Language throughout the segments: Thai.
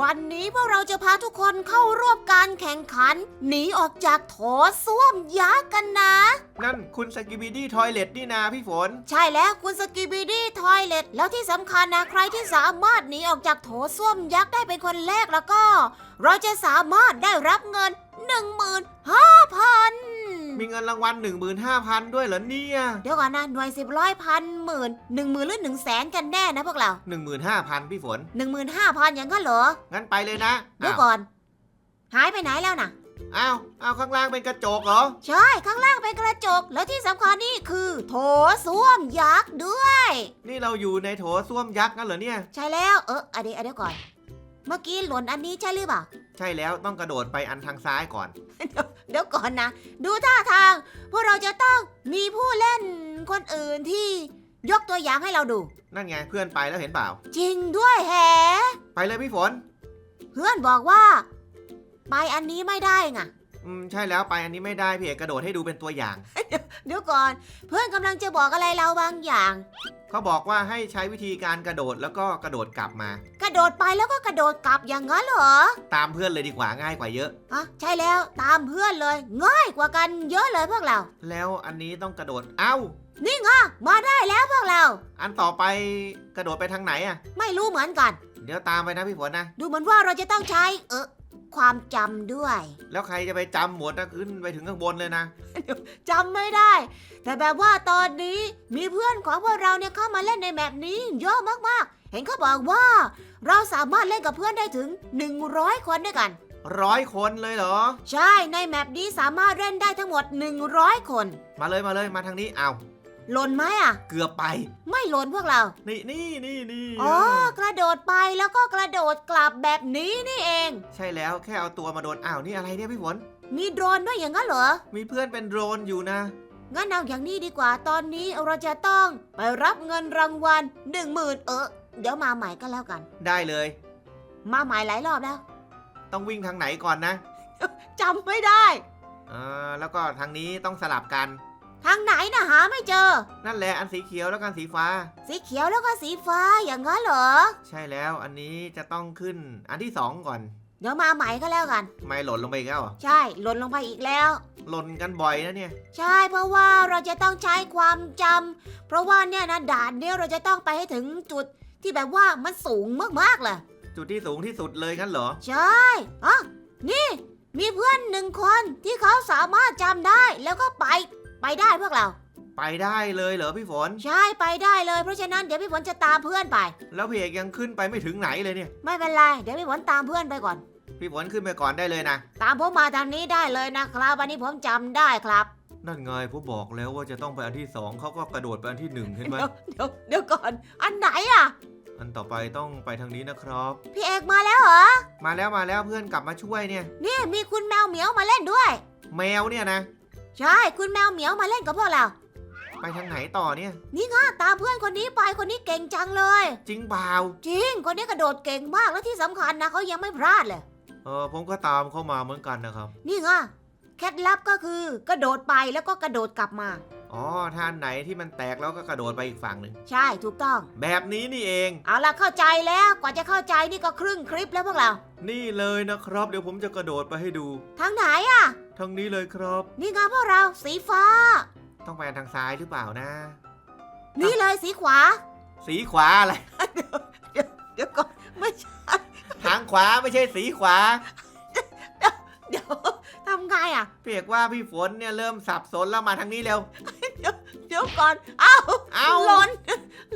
วันนี้พวกเราจะพาทุกคนเข้าร่วมการแข่งขัน หนีออกจากโถส้วมยักษ์กันนะ นั่นคุณสกิบิดี้ทอยเลตนี่นาพี่ฝน ใช่แล้วคุณสกีบีดี้ทอยเล็ตแล้วที่สำคัญนะใครที่สามารถหนีออกจากโถส้วมยักษ์ได้เป็นคนแรกแล้วก็ เราจะสามารถได้รับเงิน 15,000 มีเงินรางวัล15,000 ด้วยเหรอเนี่ย เดี๋ยวก่อนนะหน่วยสิบร้อยพันหมื่นหนึ่งหมื่นหรือหนึ่งแสนกันแน่นะพวกเรา15,000 พี่ฝน หนึ่งหมื่นห้าพันอย่างนั้นเหรอ งั้นไปเลยนะเดี๋ยวอ้าวก่อน หายไปไหนแล้วนะอ้าวอ้าวข้างล่างเป็นกระจกเหรอ ใช่ ข้างล่างเป็นกระจก แล้วที่สำคัญนี่คือ โถส้วมยักษ์ด้วย นี่เราอยู่ในโถส้วมยักษ์งั้นเหรอเนี่ย ใช่แล้ว เอออะเดี๋ยวอะเดี๋ยวก่อน เมื่อกี้หล่นอันนี้ใช่หรือเปล่า ใช่แล้วต้องกระโดดไปอันทางซ้ายก่อน เดี๋ยวก่อนนะ ดูท่าทาง พวกเราจะต้องมีผู้เล่นคนอื่นที่ยกตัวอย่างให้เราดู นั่นไงเพื่อนไปแล้วเห็นเปล่า จริงด้วยแฮะไปเลยพี่ฝน เพื่อนบอกว่า ไปอันนี้ไม่ได้ไงอืมใช่แล้วไปอันนี้ไม่ได้พี่เอกกระโดดให้ดูเป็นตัวอย่าง เดี๋ยวก่อน เพื่อนกำลังจะบอกอะไรเราบางอย่าง เขาบอกว่าให้ใช้วิธีการกระโดดแล้วก็กระโดดกลับมา กระโดดไปแล้วก็กระโดดกลับอย่างนั้นเหรอตามเพื่อนเลยดีกว่าง่ายกว่าเยอะ อะใช่แล้วตามเพื่อนเลยง่ายกว่ากันเยอะเลยพวกเรา แล้วอันนี้ต้องกระโดดเอ้า นี่ไงมาได้แล้วพวกเรา อันต่อไปกระโดดไปทางไหนอะ ไม่รู้เหมือนกัน เดี๋ยวตามไปนะพี่ฝนนะ ดูเหมือนว่าเราจะต้องใช้เออ ความจำด้วย แล้วใครจะไปจำหมดนะขึ้นไปถึงข้างบนเลยนะ จำไม่ได้ แต่แบบว่าตอนนี้มีเพื่อนของพวกเราเนี่ยเข้ามาเล่นในแมปนี้เยอะมากๆ เห็นเขาบอกว่า เราสามารถเล่นกับเพื่อนได้ถึง 100 คนด้วยกัน ร้อยคนเลยเหรอ ใช่ในแมปนี้สามารถเล่นได้ทั้งหมด 100 คน มาเลยมาเลยมาทางนี้เอา หล่นไหมอะ เกือบไป ไม่หล่นพวกเรา นี่นี่นี่นี่อ๋อกระโดดไปแล้วก็กระโดดกลับแบบนี้นี่เอง ใช่แล้วแค่เอาตัวมาโดนอ้าวนี่อะไรเนี่ยพี่ฝนมีโดรนด้วยอย่างนั้นเหรอ มีเพื่อนเป็นโดรนอยู่นะ งั้นเอาอย่างนี้ดีกว่าตอนนี้เราจะต้องไปรับเงินรางวัลหนึ่งหมื่นเออเดี๋ยวมาใหม่ก็แล้วกัน ได้เลย มาใหม่หลายรอบแล้ว ต้องวิ่งทางไหนก่อนนะจำไม่ได้ อ่าแล้วก็ทางนี้ต้องสลับกัน ทางไหนนะหาไม่เจอ นั่นแหละอันสีเขียวแล้วกันสีฟ้า สีเขียวแล้วก็สีฟ้าอย่างนั้นเหรอ ใช่แล้วอันนี้จะต้องขึ้นอันที่สองก่อนเดี๋ยวมาใหม่ก็แล้วกัน ไม่หล่นลงไปอีกแล้วเหรอใช่หล่นลงไปอีกแล้ว หล่นกันบ่อยนะเนี่ย ใช่เพราะว่าเราจะต้องใช้ความจำเพราะว่าเนี่ยนะด่านเนี่ยเราจะต้องไปให้ถึงจุดที่แบบว่ามันสูงมากๆเลยจุดที่สูงที่สุดเลยงั้นเหรอ ใช่อ๋อนี่ มีเพื่อนหนึ่งคนที่เขาสามารถจำได้แล้วก็ไป ไปได้พวกเรา ไปได้เลยเหรอพี่ฝน ใช่ไปได้เลย เพราะฉะนั้นเดี๋ยวพี่ฝนจะตามเพื่อนไป แล้วพี่เอกยังขึ้นไปไม่ถึงไหนเลยเนี่ย ไม่เป็นไรเดี๋ยวพี่ฝนตามเพื่อนไปก่อน พี่ฝนขึ้นไปก่อนได้เลยนะ ตามผมมาทางนี้ได้เลยนะครับวันนี้ผมจำได้ครับ นั่นไงผมบอกแล้วว่าจะต้องไปอันที่สองเขาก็กระโดดไปอันที่หนึ่งเห็นไหม เดี๋ยวเดี๋ยวเดี๋ยวก่อน อันไหนอะ อันต่อไปต้องไปทางนี้นะครับ พี่เอกมาแล้วเหรอ มาแล้วมาแล้วเพื่อนกลับมาช่วยเนี่ย นี่มีคุณแมวเหมียวมาเล่นด้วย แมวเนี่ยนะ ใช่ คุณแมวเหมียวมาเล่นกับพวกเรา ไปทางไหนต่อเนี่ย นี่ไงตามเพื่อนคนนี้ไปคนนี้เก่งจังเลย จริงเปล่าจริง คนนี้กระโดดเก่งมากและที่สำคัญนะเขายังไม่พลาดเลย เออผมก็ตามเข้ามาเหมือนกันนะครับ นี่ไงเคล็ดลับก็คือกระโดดไปแล้วก็กระโดดกลับมา อ๋อท่านไหนที่มันแตกแล้วก็กระโดดไปอีกฝั่งหนึ่งใช่ถูกต้อง แบบนี้นี่เอง เอาล่ะเข้าใจแล้วกว่าจะเข้าใจนี่ก็ครึ่งคลิปแล้วพวกเรา นี่เลยนะครับ เดี๋ยวผมจะกระโดดไปให้ดู ทางไหนอะทางนี้เลยครับ นี่ไงพวกเราสีฟ้า ต้องไปทางซ้ายหรือเปล่านะ นี่เลยสีขวา สีขวาอะไร เดี๋ยวก่อนไม่ใช่ทางขวาไม่ใช่สีขวา เดี๋ยวทำไงอะ เปียกว่าพี่ฝนเนี่ยเริ่มสับสนแล้วมาทางนี้เร็วเดี๋ยวก่อน เอ้าเอ้า หล่น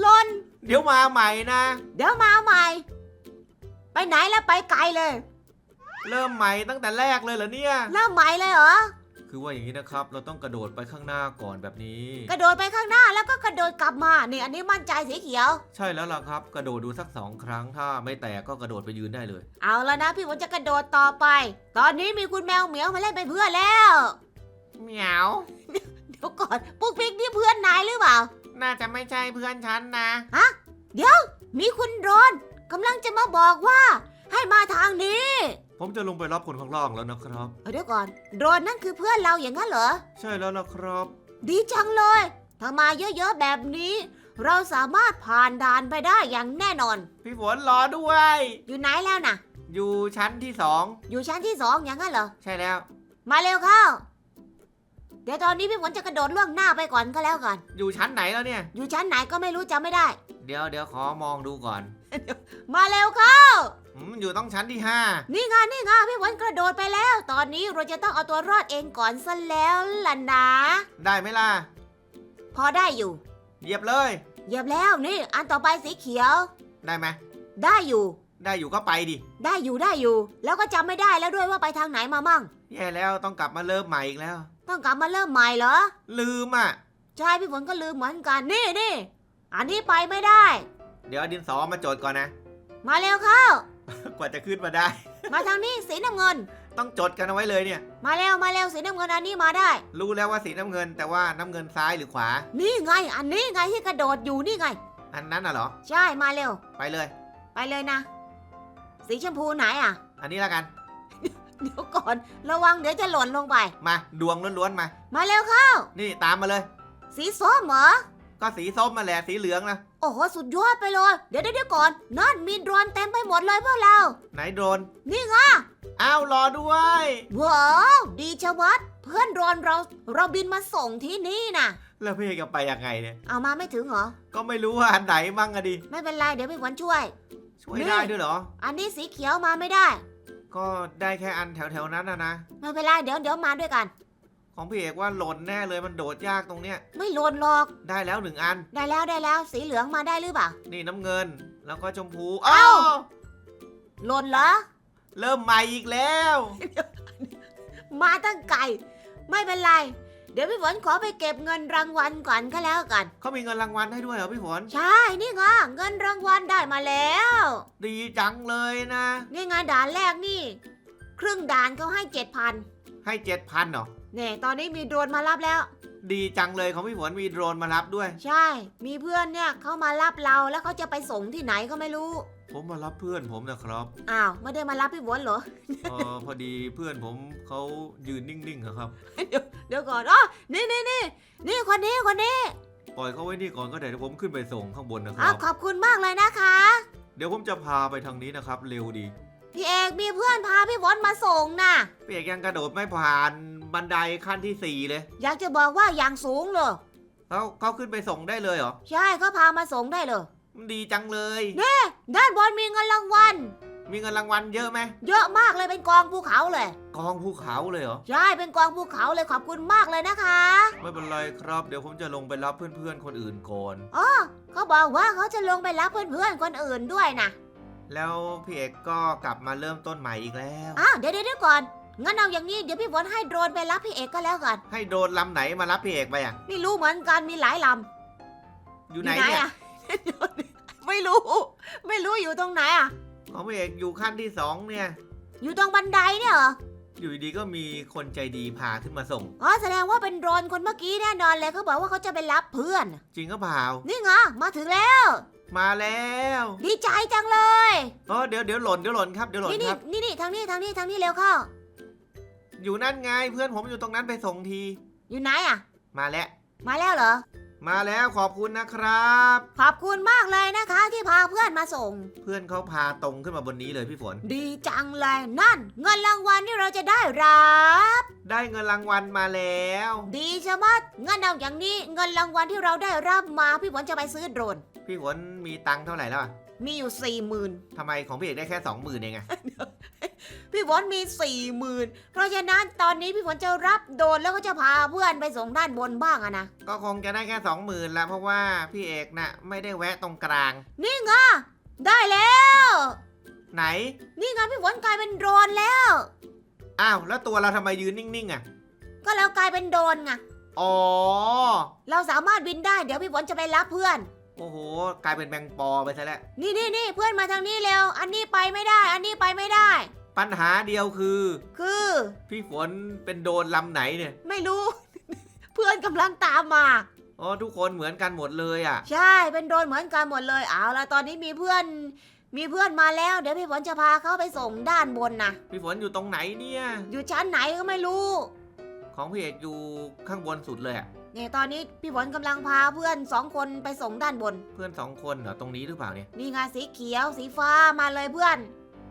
หล่นเดี๋ยวมาใหม่นะ เดี๋ยวมาใหม่ ไปไหนแล้วไปไกลเลย เริ่มใหม่ตั้งแต่แรกเลยเหรอเนี่ย เริ่มใหม่เลยเหรอ คือว่าอย่างนี้นะครับ เราต้องกระโดดไปข้างหน้าก่อนแบบนี้ กระโดดไปข้างหน้าแล้วก็กระโดดกลับมานี่อันนี้มั่นใจสีเขียว ใช่แล้วล่ะครับ กระโดดดูสักสองครั้งถ้าไม่แตกก็กระโดดไปยืนได้เลย เอาแล้วนะพี่ฝนจะกระโดดต่อไป ตอนนี้มีคุณแมวเหมียวมาเล่นเป็นเพื่อนแล้วเหมียว เดี๋ยวก่อนปุ๊กปิ๊กนี่เพื่อนนายหรือเปล่า น่าจะไม่ใช่เพื่อนฉันนะ มีคุณโดรนกำลังจะมาบอกว่า ให้มาทางนี้ ผมจะลงไปรับคนข้างล่างแล้วนะครับ เอาเดี๋ยวก่อน โดรนนั่นคือเพื่อนเราอย่างนั้นเหรอ ใช่แล้วล่ะครับ ดีจังเลยถ้ามาเยอะๆแบบนี้ เราสามารถผ่านด่านไปได้อย่างแน่นอน พี่ฝนรอด้วย อยู่ไหนแล้วนะอยู่ชั้นที่สองอยู่ชั้นที่สองอย่างนั้นเหรอ ใช่แล้ว มาเร็วเข้า เดี๋ยวตอนนี้พี่ฝนจะกระโดดล่วงหน้าไปก่อนก็แล้วกัน อยู่ชั้นไหนแล้วเนี่ย อยู่ชั้นไหนก็ไม่รู้จำไม่ได้ เดี๋ยวเดี๋ยวขอมองดูก่อน มาเร็วเข้า อืมอยู่ต้องชั้นที่ห้านี่ไงนี่ไงพี่ฝนกระโดดไปแล้ว ตอนนี้เราจะต้องเอาตัวรอดเองก่อนซะแล้วล่ะนะ ได้ไหมล่ะ พอได้อยู่ เหยียบเลย เหยียบแล้วนี่ อันต่อไปสีเขียว ได้ไหมได้อยู่ ได้อยู่ก็ไปดิ ได้อยู่ได้อยู่ แล้วก็จำไม่ได้แล้วด้วยว่าไปทางไหนมามั่ง แย่แล้วต้องกลับมาเริ่มใหม่อีกแล้ว ต้องกลับมาเริ่มใหม่เหรอ ลืมอะ ใช่พี่ฝนก็ลืมเหมือนกันนี่นี่อันนี้ไปไม่ได้ เดี๋ยวเอาดินสอมาจดก่อนนะ มาเร็วเข้า กว่าจะขึ้นมาได้ มาทางนี้สีน้ำเงิน ต้องจดกันเอาไว้เลยเนี่ย มาเร็วมาเร็วสีน้ำเงินอันนี้มาได้ รู้แล้วว่าสีน้ำเงิน แต่ว่าน้ำเงินซ้ายหรือขวา นี่ไง อันนี้ไงที่กระโดดอยู่นี่ไง อันนั้นน่ะเหรอ ใช่มาเร็ว ไปเลย ไปเลยนะ สีชมพูไหนอะ อันนี้แล้วกัน เดี๋ยวก่อน ระวังเดี๋ยวจะหล่นลงไป มาดวงล้วนๆมา มาเร็วเข้า นี่ตามมาเลย สีส้มเหรอ ก็สีส้มมาแหละสีเหลืองนะโอ้โหสุดยอดไปเลยเดี๋ยวเดี๋ยวเดี๋ยวก่อนนั่นมีโดรนเต็มไปหมดเลยพวกเรา ไหนโดรนนี่ไงอ้าวรอด้วยว้าวดีชะมัดเพื่อนโดรนเราเราบินมาส่งที่นี่นะแล้วพี่จะไปยังไงเนี่ยเอามาไม่ถึงเหรอ ก็ไม่รู้ว่าอันไหนมั่งอะดิไม่เป็นไรเดี๋ยวพี่ฝนช่วย ช่วยนี่ ได้ด้วยเหรอ อันนี้สีเขียวมาไม่ได้ ก็ได้แค่อันแถวๆนั้นนะนะไม่เป็นไรเดี๋ยวเดี๋ยวมาด้วยกัน ของพี่เอกว่าหล่นแน่เลยมันโดดยากตรงเนี้ย ไม่หล่นหรอก ได้แล้วหนึ่งอัน ได้แล้วได้แล้ว สีเหลืองมาได้หรือเปล่า นี่น้ำเงิน แล้วก็ชมพูเอ้าอ้าวหล่นเหรอ เริ่มใหม่อีกแล้ว มาตั้งไกลไม่เป็นไร เดี๋ยวพี่ฝนขอไปเก็บเงินรางวัลก่อนก็แล้วกัน เขามีเงินรางวัลให้ด้วยเหรอพี่ฝน ใช่ นี่ไงเงินรางวัลได้มาแล้ว ดีจังเลยนะ นี่ไงด่านแรกนี่ ครึ่งด่านเขาให้เจ็ดพัน ให้เจ็ดพันเหรอ เนี่ยตอนนี้มีโดรนมารับแล้ว ดีจังเลยของพี่ฝนมีโดรนมารับด้วย ใช่ มีเพื่อนเนี่ยเขามารับเราแล้วเขาจะไปส่งที่ไหนก็ไม่รู้ ผมมารับเพื่อนผมนะครับอ้าวไม่ได้มารับพี่ฝนเหรอ เออพอดีเพื่อนผมเขายืนนิ่งๆอะครับ เดี๋ยวก่อนอ๋อนี่นี่นี่นี่คนนี้คนนี้ปล่อยเขาไว้นี่ก่อนก็ได้เดี๋ยวผมขึ้นไปส่งข้างบนนะคอ้ารัวบ ขอบคุณมากเลยนะคะ เดี๋ยวผมจะพาไปทางนี้นะครับ เร็วดีพี่เอกมีเพื่อนพาพี่ฝนมาส่งน่ะพี่เอกยังกระโดดไม่ผ่าน บันไดขั้นที่สี่เลยอยากจะบอกว่าอย่างสูงเลยเขาเขาขึ้นไปส่งได้เลยเหรอ ใช่เขาพามาส่งได้เลยมันดีจังเลย ด้านบนมีเงินรางวัล มีเงินรางวัลเยอะไหมเยอะมากเลยเป็นกองภูเขาเลย กองภูเขาเลยเหรอ ใช่เป็นกองภูเขาเลยขอบคุณมากเลยนะคะไม่เป็นไรครับ เดี๋ยวผมจะลงไปรับเพื่อนๆคนอื่นก่อน อ๋อเขาบอกว่าเขาจะลงไปรับเพื่อนๆคนอื่นด้วยนะแล้วพี่เอกก็กลับมาเริ่มต้นใหม่อีกแล้ว อ้าวเดี๋ยวเดี๋ยวเดี๋ยวก่อน งั้นเอาอย่างนี้เดี๋ยวพี่ฝนให้โดรนไปรับพี่เอกก็แล้วกัน ให้โดรนลำไหนมารับพี่เอกไปอะ ไม่รู้เหมือนกันมีหลายลำอยู่ไหนเนี่ยอะ ไม่รู้ ไม่รู้อยู่ตรงไหนอะ ของพี่เอกอยู่ขั้นที่สองเนี่ย อยู่ตรงบันไดเนี่ยเหรอ อยู่ดีๆก็มีคนใจดีพาขึ้นมาส่ง อ๋อแสดงว่าเป็นโดรนคนเมื่อกี้แน่นอนเลยเขาบอกว่าเขาจะไปรับเพื่อน จริงก็เปล่านี่ไงมาถึงแล้ว มาแล้วดีใจจังเลยอ๋อเดี๋ยวเดี๋ยวหล่นเดี๋ยวหล่นครับเดี๋ยวหล่นนี่นี่ครับ นี่นี่ทางนี้ทางนี้ทางนี้เร็วเข้า อยู่นั่นไงเพื่อนผมอยู่ตรงนั้นไปส่งที อยู่ไหนอะ มาแล้ว มาแล้วเหรอ มาแล้วขอบคุณนะครับ ขอบคุณมากเลยนะคะที่พาเพื่อนมาส่ง เพื่อนเขาพาตรงขึ้นมาบนนี้เลยพี่ฝน ดีจังเลยนั่น เงินรางวัลที่เราจะได้รับ ได้เงินรางวัลมาแล้ว ดีชะมัดเงินเอาอย่างนี้เงินรางวัลที่เราได้รับมาพี่ฝนจะไปซื้อโดรน พี่ฝนมีตังค์เท่าไหร่แล้วอะมีอยู่สี่หมื่นทำไมของพี่เอกได้แค่สองหมื่นเองอะ พี่ฝนมีสี่หมื่นเพราะฉะนั้นตอนนี้พี่ฝนจะรับโดรนแล้วก็จะพาเพื่อนไปส่งด้านบนบ้างอะนะ ก็คงจะได้แค่สองหมื่นละเพราะว่าพี่เอกน่ะไม่ได้แวะตรงกลาง นี่ไงได้แล้ว ไหน นี่ไงพี่ฝนกลายเป็นโดรนแล้ว อ้าว แล้วตัวเราทำไมยืนนิ่งๆอะก็เรากลายเป็นโดรนไงอ๋อ เราสามารถบินได้เดี๋ยวพี่ฝนจะไปรับเพื่อน โอ้โห กลายเป็นแมงปอไปซะแล้ว นี่นี่นี่เพื่อนมาทางนี้เร็ว อันนี้ไปไม่ได้ อันนี้ไปไม่ได้ ปัญหาเดียวคือ คือ พี่ฝนเป็นโดรนลำไหนเนี่ย ไม่รู้ เพื่อนกำลังตามมา อ๋อทุกคนเหมือนกันหมดเลยอะใช่เป็นโดรนเหมือนกันหมดเลยเอาละตอนนี้มีเพื่อน มีเพื่อนมาแล้ว เดี๋ยวพี่ฝนจะพาเขาไปส่งด้านบนนะพี่ฝนอยู่ตรงไหนเนี่ย อยู่ชั้นไหนก็ไม่รู้ ของพี่เอกอยู่ข้างบนสุดเลยอะเนี่ยตอนนี้พี่ฝนกำลังพาเพื่อนสองคนไปส่งด้านบน เพื่อนสองคนเหรอตรงนี้หรือเปล่าเนี่ย นี่ไงสีเขียวสีฟ้ามาเลยเพื่อน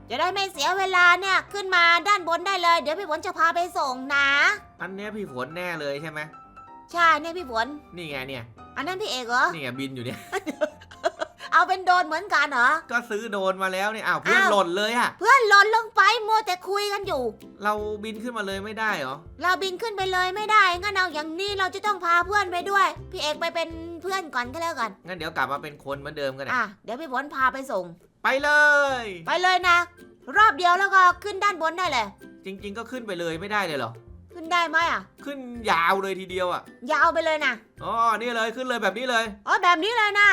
จะได้ไม่เสียเวลาเนี่ยขึ้นมาด้านบนได้เลย เดี๋ยวพี่ฝนจะพาไปส่งนะ อันเนี้ยพี่ฝนแน่เลยใช่ไหมใช่เนี่ยพี่ฝนนี่ไงเนี่ย อันนั้นพี่เอกเหรอ นี่ไงบินอยู่เนี่ย เอาเป็นโดรนเหมือนกันเหรอ ก็ซื้อโดรนมาแล้วเนี่ยอ้าวเพื่อนอ้าว หล่นเลยอะเพื่อนหล่นลงไปมัวแต่คุยกันอยู่ เราบินขึ้นมาเลยไม่ได้เหรอ เราบินขึ้นไปเลยไม่ได้งั้นเอาอย่างนี้เราจะต้องพาเพื่อนไปด้วย พี่เอกไปเป็นเพื่อนก่อนก็แล้วกันงั้นเดี๋ยวกลับมาเป็นคนเหมือนเดิมกันนะอะเดี๋ยวพี่ฝนพาไปส่ง ไปเลย ไปเลยนะ รอบเดียวแล้วก็ขึ้นด้านบนได้เลย จริง ๆ ก็ขึ้นไปเลยไม่ได้เลยเหรอ ขึ้นได้ไหมอะ ขึ้นยาวเลยทีเดียวอะยาวไปเลยนะ อ๋อ นี่เลยขึ้นเลยแบบนี้เลย อ๋อแบบนี้เลยนะ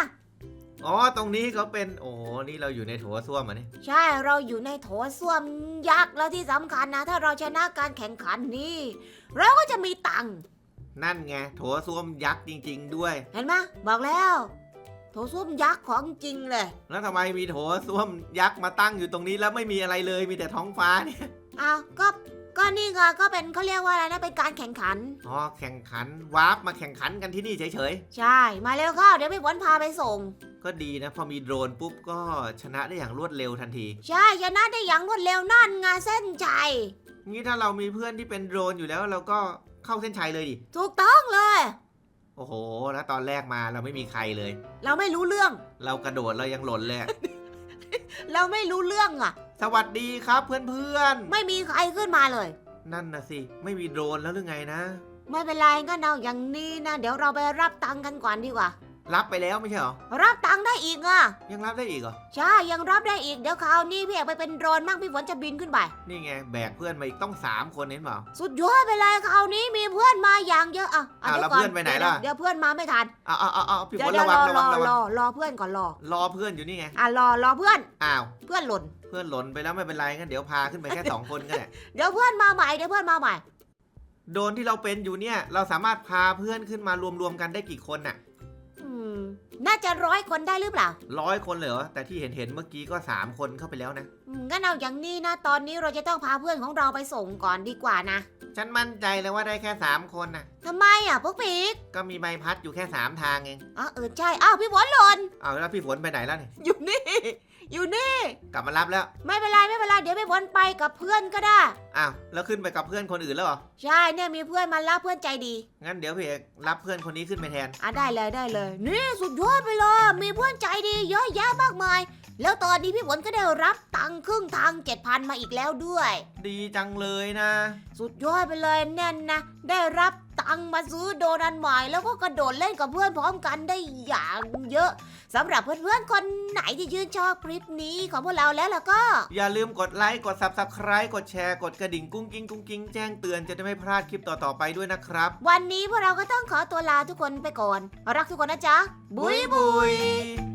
อ๋อ ตรงนี้เขาเป็น โอ้โหนี่เราอยู่ในโถส้วมอะนี่ใช่ เราอยู่ในโถส้วมยักษ์แล้วที่สำคัญนะ ถ้าเราชนะการแข่งขันนี้เราก็จะมีตังค์ นั่นไง โถส้วมยักษ์จริง ๆ ด้วย เห็นไหมบอกแล้ว โถส้วมยักษ์ของจริงเลย แล้วทำไมมีโถส้วมยักษ์มาตั้งอยู่ตรงนี้แล้วไม่มีอะไรเลยมีแต่ท้องฟ้าเนี่ย อ้าวก็ก็นี่ไงก็เป็นเขาเรียกว่าอะไรนะเป็นการแข่งขัน อ๋อแข่งขันวาร์ปมาแข่งขันกันที่นี่เฉยใช่ มาเร็วเข้าเดี๋ยวพี่ฝนพาไปส่ง ๆ ก็ดีนะ พอมีโดรนปุ๊บก็ชนะได้อย่างรวดเร็วทันที ใช่ชนะได้อย่างรวดเร็วนั่นไงเส้นชัยงี้ถ้าเรามีเพื่อนที่เป็นโดรนอยู่แล้วเราก็เข้าเส้นชัยเลยดิ ถูกต้องเลย โอ้โห แล้วตอนแรกมาเราไม่มีใครเลย เราไม่รู้เรื่อง เรากระโดดเรายังหล่นเลยอะเราไม่รู้เรื่องอะ สวัสดีครับเพื่อนไม่มีใครขึ้นมาเลย ๆ นั่นนะสิ ไม่มีโดรนแล้วหรือไงนะ ไม่เป็นไรก็เอาอย่างนี้นะ เดี๋ยวเราไปรับตังค์กันก่อนดีกว่า รับไปแล้วไม่ใช่เหรอ รับตังค์ได้อีกอะยังรับได้อีกเหรอ ใช่ยังรับได้อีกเดี๋ยวคราวนี้พี่เอกไปเป็นโดรนมั่งพี่ฝนจะบินขึ้นไป นี่ไงแบกเพื่อนมาอีกต้องสามคนเห็นเปล่า สุดยอดไปเลยคราวนี้มีเพื่อนมาอย่างเยอะอะะอ้าวดี๋ยแล้วก่เพื่อนไปไหนล่ะ เดี๋ยวเพื่อนมาไม่ทันเอาเอาเอาเอาพี่เดี๋ฝยวนเดี๋ยวระรวัองระรวัองระรวัองรอเพื่อนก่อนรอรอเพื่อนอยู่นี่ไงอะรอรอเพื่อนอ้าวเพื่อนหล่น เพื่อนหล่นไปแล้วไม่เป็นไรงั้นเดี๋ยวพาขึ้นไปแค่ สองคนก็ได้เดี๋ยวเพื่อนมาใหม่เดี๋ยวเพื่อนมาใหม่ โดรนที่เราเป็นอยู่เนี่ยเราสามารถพาเพื่อนขึ้นมารวมๆกันได้กี่คนน่ะ อืมน่าจะร้อยคนได้หรือเปล่าร้อยคนเลยเหรอ แต่ที่เห็นเห็นๆเมื่อกี้ก็สามคนเข้าไปแล้วนะ อืมงั้นเอาอย่างนี้นะ ตอนนี้เราจะต้องพาเพื่อนของเราไปส่งก่อนดีกว่านะฉันมั่นใจเลยว่าได้แค่สามคนน่ะทำไมอะพวกปีกก็มีใบพัดอยู่แค่สามทางเองอ๋อเออใช่ อ้าวพี่ฝนหล่น เอาแล้วพี่ฝนไปไหนแล้วเนี่ยอยู่นี่ อยู่นี่ กลับมารับแล้ว ไม่เป็นไรไม่เป็นไรเดี๋ยวพี่ฝนไปกับเพื่อนก็ได้ อ้าว แล้วขึ้นไปกับเพื่อนคนอื่นแล้วเหรอ ใช่เนี่ยมีเพื่อนมารับเพื่อนใจดี งั้นเดี๋ยวพี่เอกรับเพื่อนคนนี้ขึ้นไปแทน อะได้เลยได้เลย นี่สุดยอดไปเลย มีเพื่อนใจดีเยอะแยะมากมาย แล้วตอนนี้พี่ฝนก็ได้รับตังค์ครึ่งทางเจ็ดพันมาอีกแล้วด้วย ดีจังเลยนะ สุดยอดไปเลยแน่นนะ ได้รับตังค์มาซื้อโดนัทใหม่แล้วก็กระโดดเล่นกับเพื่อนพร้อมกันได้อย่างเยอะสำหรับเพื่อนๆคนไหนที่ชื่นชอบคลิปนี้ของพวกเราแล้วล่ะก็ อย่าลืมกดไลค์ กด subscribe กดแชร์ กดกระดิ่งกุ้งกิ้งกุ้งกิ้งแจ้งเตือนจะได้ไม่พลาดคลิปต่อๆไปด้วยนะครับ วันนี้พวกเราก็ต้องขอตัวลาทุกคนไปก่อน รักทุกคนนะจ๊ะ บุยบุยย